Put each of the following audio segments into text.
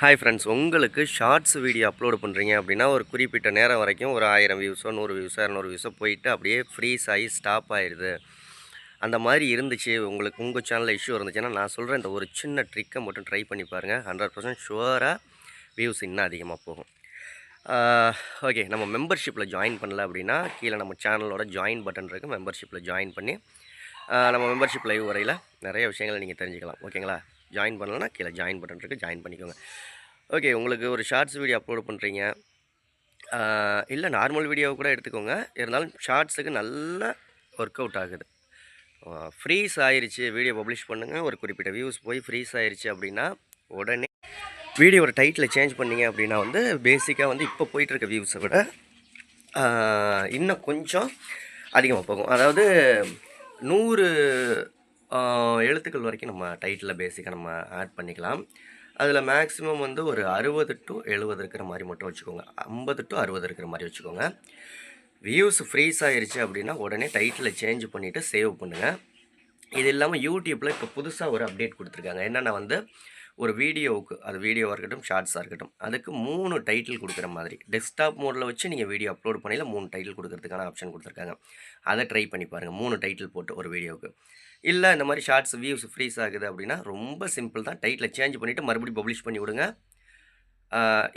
Hi friends உங்களுக்கு shorts video upload பண்ணுறீங்க அப்படின்னா ஒரு குறிப்பிட்ட நேரம் வரைக்கும் ஒரு ஆயிரம் வியூஸோ நூறு வியூஸோ இரநூறு வியூஸோ போயிட்டு அப்படியே ஃப்ரீஸ் ஆகி ஸ்டாப் ஆயிடுது. அந்த மாதிரி இருந்துச்சு உங்களுக்கு உங்கள் சேனலில் இஷ்யூ இருந்துச்சுன்னா நான் சொல்கிறேன் இந்த ஒரு சின்ன ட்ரிக்கை மட்டும் ட்ரை பண்ணி பாருங்கள் ஹண்ட்ரட் பர்சன்ட் ஷுவராக வியூஸ் இன்னும் அதிகமாக போகும். ஓகே நம்ம மெம்பர்ஷிப்பில் ஜாயின் பண்ணல அப்படின்னா கீழே நம்ம சேனலோட ஜாயின் பட்டன் இருக்குது மெம்பர்ஷிப்பில் ஜாயின் பண்ணி நம்ம மெம்பர்ஷிப் லைவ் வரையில் நிறைய விஷயங்களை நீங்கள் தெரிஞ்சுக்கலாம். ஓகேங்களா ஜாயின் பண்ணலன்னா கீழே ஜாயின் பட்டன் இருக்குது ஜாயின் பண்ணிக்கோங்க. ஓகே உங்களுக்கு ஒரு ஷார்ட்ஸ் வீடியோ அப்லோட் பண்ணுறீங்க இல்லை நார்மல் வீடியோ கூட எடுத்துக்கோங்க. இருந்தாலும் ஷார்ட்ஸுக்கு நல்ல ஒர்க் அவுட் ஆகுது ஃப்ரீஸ் ஆயிடுச்சு வீடியோ பப்ளிஷ் பண்ணுங்கள் ஒரு குறிப்பிட்ட வியூஸ் போய் ஃப்ரீஸ் ஆயிடுச்சு அப்படின்னா உடனே வீடியோவோட டைட்டில் சேஞ்ச் பண்ணீங்க அப்படின்னா வந்து பேசிக்காக வந்து இப்போ போயிட்டுருக்க வியூஸை விட இன்னும் கொஞ்சம் அதிகமாக போகும். அதாவது நூறு எழுத்துக்கள் வரைக்கும் நம்ம டைட்டில் பேசிக்காக நம்ம ஆட் பண்ணிக்கலாம். அதில் மேக்ஸிமம் வந்து ஒரு அறுபது டு எழுபது இருக்கிற மாதிரி மட்டும் வச்சுக்கோங்க. ஐம்பது டு அறுபது இருக்கிற மாதிரி வச்சுக்கோங்க. வியூஸ் ஃப்ரீஸ் ஆகிருச்சு அப்படின்னா உடனே டைட்டிலை சேஞ்ச் பண்ணிவிட்டு சேவ் பண்ணுங்கள் இது இல்லாமல் யூடியூப்பில் இப்போ புதுசாக ஒரு அப்டேட் கொடுத்துருக்காங்க. என்னென்னா வந்து ஒரு வீடியோவுக்கு அது வீடியோவாக இருக்கட்டும் ஷார்ட்ஸாக இருக்கட்டும் அதுக்கு மூணு டைட்டில் கொடுக்குற மாதிரி டெஸ்க்டாப் மோடில் வச்சு நீங்கள் வீடியோ அப்லோட் பண்ணியில் மூணு டைட்டில் கொடுக்கறதுக்கான ஆப்ஷன் கொடுத்துருக்காங்க. அதை ட்ரை பண்ணி பாருங்கள் மூணு டைட்டில் போட்டு ஒரு வீடியோவுக்கு. இல்லை இந்த மாதிரி ஷார்ட்ஸ் வியூஸ் ஃப்ரீஸ் ஆகுது அப்படின்னா ரொம்ப சிம்பிள் தான். டைட்டில் சேஞ்ச் பண்ணிவிட்டு மறுபடியும் பப்ளிஷ் பண்ணி விடுங்க.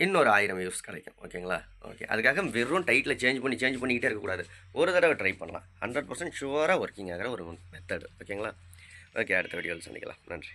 இன்னொரு ஆயிரம் வியூஸ் கிடைக்கும். ஓகேங்களா? ஓகே. அதுக்காக வெறும் டைட்டில் சேஞ்ச் பண்ணி சேஞ்ச் பண்ணிக்கிட்டே இருக்கக்கூடாது. ஒரு தடவை ட்ரை பண்ணலாம். ஹண்ட்ரட் பர்சன்ட் ஷுவராக ஒர்க்கிங் ஆகிற ஒரு மெத்தட் ஓகேங்களா? ஓகே அடுத்த வீடியோவில் சந்திக்கலாம். நன்றி.